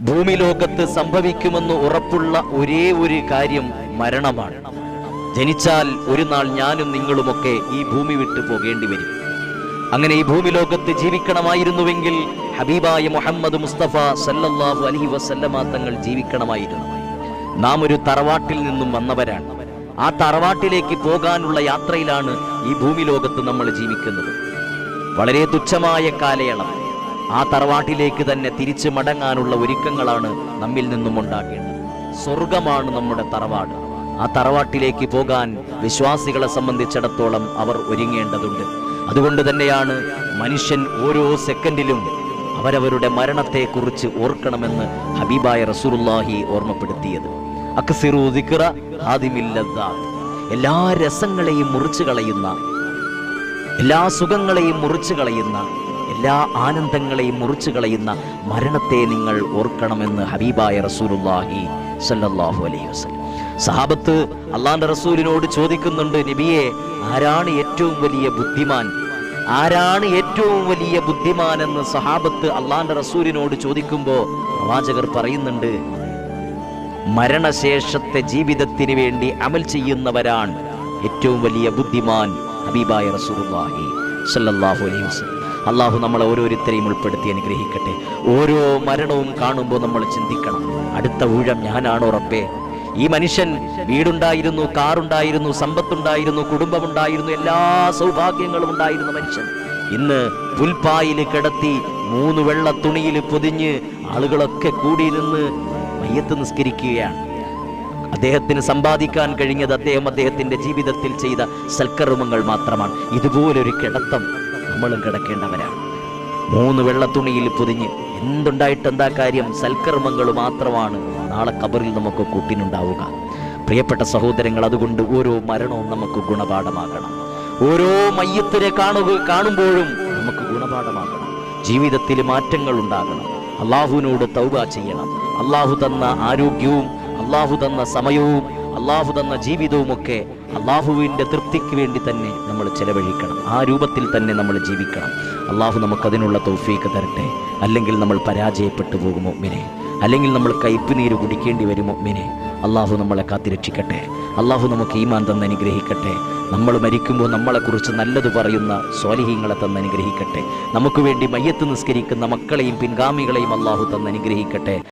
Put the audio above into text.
ഭൂമി ലോകത്ത് സംഭവിക്കുമെന്ന് ഉറപ്പുള്ള ഒരേ ഒരു കാര്യം മരണമാണ്. ജനിച്ചാൽ ഒരു നാൾ ഞാനും നിങ്ങളുമൊക്കെ ഈ ഭൂമി വിട്ടു പോകേണ്ടി വരും. അങ്ങനെ ഈ ഭൂമി ലോകത്ത് ജീവിക്കണമായിരുന്നുവെങ്കിൽ ഹബീബായ മുഹമ്മദ് മുസ്തഫ സല്ലല്ലാഹു അലഹി വസല്ലമ തങ്ങൾ ജീവിക്കണമായിരുന്നു. നാം ഒരു തറവാട്ടിൽ നിന്നും വന്നവരാണ്. ആ തറവാട്ടിലേക്ക് പോകാനുള്ള യാത്രയിലാണ് ഈ ഭൂമി ലോകത്ത് നമ്മൾ ജീവിക്കുന്നത്. വളരെ തുച്ഛമായ കാലയളവ്. ആ തറവാട്ടിലേക്ക് തന്നെ തിരിച്ചു മടങ്ങാനുള്ള ഒരുക്കങ്ങളാണ് നമ്മിൽ നിന്നും ഉണ്ടാക്കേണ്ടത് സ്വർഗമാണ് നമ്മുടെ തറവാട്. ആ തറവാട്ടിലേക്ക് പോകാൻ വിശ്വാസികളെ സംബന്ധിച്ചിടത്തോളം അവർ ഒരുങ്ങേണ്ടതുണ്ട്. അതുകൊണ്ട് തന്നെയാണ് മനുഷ്യൻ ഓരോ സെക്കൻഡിലും അവരവരുടെ മരണത്തെക്കുറിച്ച് ഓർക്കണമെന്ന് ഹബീബായ റസൂറുല്ലാഹി ഓർമ്മപ്പെടുത്തിയത്. എല്ലാ രസങ്ങളെയും മുറിച്ചു കളയുന്ന എല്ലാ സുഖങ്ങളെയും മുറിച്ചു കളയുന്ന എല്ലാ ആനന്ദങ്ങളെയും മുറിച്ചു കളയുന്ന മരണത്തെ നിങ്ങൾ ഓർക്കണമെന്ന് ഹബീബായ റസൂലുള്ളാഹി സല്ലല്ലാഹു അലൈഹി വസല്ലം. സഹാബത്ത് അള്ളാന്റെ റസൂലിനോട് ചോദിക്കുന്നുണ്ട് നബിയെ ആരാണ് ഏറ്റവും വലിയ ബുദ്ധിമാൻ? ആരാണ് ഏറ്റവും വലിയ ബുദ്ധിമാൻ എന്ന് സഹാബത്ത് അള്ളാന്റെ റസൂലിനോട് ചോദിക്കുമ്പോൾ പ്രവാചകർ പറയുന്നുണ്ട് മരണശേഷത്തെ ജീവിതത്തിന് വേണ്ടി അമൽ ചെയ്യുന്നവരാണ് ഏറ്റവും വലിയ ബുദ്ധിമാൻ ഹബീബായ റസൂലുള്ളാഹി സല്ലല്ലാഹു അലൈഹി വസല്ലം. അള്ളാഹു നമ്മളെ ഓരോരുത്തരെയും ഉൾപ്പെടുത്തി അനുഗ്രഹിക്കട്ടെ. ഓരോ മരണവും കാണുമ്പോൾ നമ്മൾ ചിന്തിക്കണം. അടുത്ത ഊഴം ഞാനാണോ ഉറപ്പേ ഈ മനുഷ്യൻ വീടുണ്ടായിരുന്നു കാറുണ്ടായിരുന്നു സമ്പത്തുണ്ടായിരുന്നു കുടുംബമുണ്ടായിരുന്നു എല്ലാ സൗഭാഗ്യങ്ങളും ഉണ്ടായിരുന്ന മനുഷ്യൻ. ഇന്ന് പുൽപ്പായിൽ കിടത്തി മൂന്ന് വെള്ള തുണിയിൽ പൊതിഞ്ഞ് ആളുകളൊക്കെ കൂടി നിന്ന് മയ്യത്ത് നിസ്കരിക്കുകയാണ്. അദ്ദേഹത്തിന് സമ്പാദിക്കാൻ കഴിഞ്ഞത് അദ്ദേഹം അദ്ദേഹത്തിന്റെ ജീവിതത്തിൽ ചെയ്ത സൽക്കർമ്മങ്ങൾ മാത്രമാണ്. ഇതുപോലൊരു കിടത്തം നമ്മളും കിടക്കേണ്ടവരാണ്. മൂന്ന് വെള്ളത്തുണിയിൽ പൊതിഞ്ഞ് എന്തുണ്ടായിട്ട് എന്താ കാര്യം സൽക്കർമ്മങ്ങൾ മാത്രമാണ് നാളെ കബറിൽ നമുക്ക് കൂട്ടിനുണ്ടാവുക. പ്രിയപ്പെട്ട സഹോദരങ്ങൾ അതുകൊണ്ട് ഓരോ മരണവും നമുക്ക് ഗുണപാഠമാകണം. ഓരോ മയ്യത്തിനെ കാണുക കാണുമ്പോഴും നമുക്ക് ഗുണപാഠമാകണം. ജീവിതത്തിൽ മാറ്റങ്ങൾ ഉണ്ടാകണം. അള്ളാഹുവിനോട് തൗബ ചെയ്യണം. അള്ളാഹു തന്ന ആരോഗ്യവും അള്ളാഹു തന്ന സമയവും അള്ളാഹു തന്ന ജീവിതവുമൊക്കെ അള്ളാഹുവിന്റെ തൃപ്തിക്ക് വേണ്ടി തന്നെ നമ്മൾ ചെലവഴിക്കണം. ആ രൂപത്തിൽ തന്നെ നമ്മൾ ജീവിക്കണം. അള്ളാഹു നമുക്കതിനുള്ള തൗഫീക്ക് തരട്ടെ. അല്ലെങ്കിൽ നമ്മൾ പരാജയപ്പെട്ടു പോകുമോ മിനെ അല്ലെങ്കിൽ നമ്മൾ കയ്പുനീര് കുടിക്കേണ്ടി വരുമോ മിനെ അള്ളാഹു നമ്മളെ കാത്തിരക്ഷിക്കട്ടെ. അള്ളാഹു നമുക്ക് ഈമാൻ തന്ന് അനുഗ്രഹിക്കട്ടെ. നമ്മൾ മരിക്കുമ്പോൾ നമ്മളെക്കുറിച്ച് നല്ലത് പറയുന്ന സ്വാലിഹീങ്ങളെ തന്ന് അനുഗ്രഹിക്കട്ടെ. നമുക്ക് വേണ്ടി മയ്യത്ത് നിസ്കരിക്കുന്ന മക്കളെയും പിൻഗാമികളെയും അള്ളാഹു തന്ന് അനുഗ്രഹിക്കട്ടെ.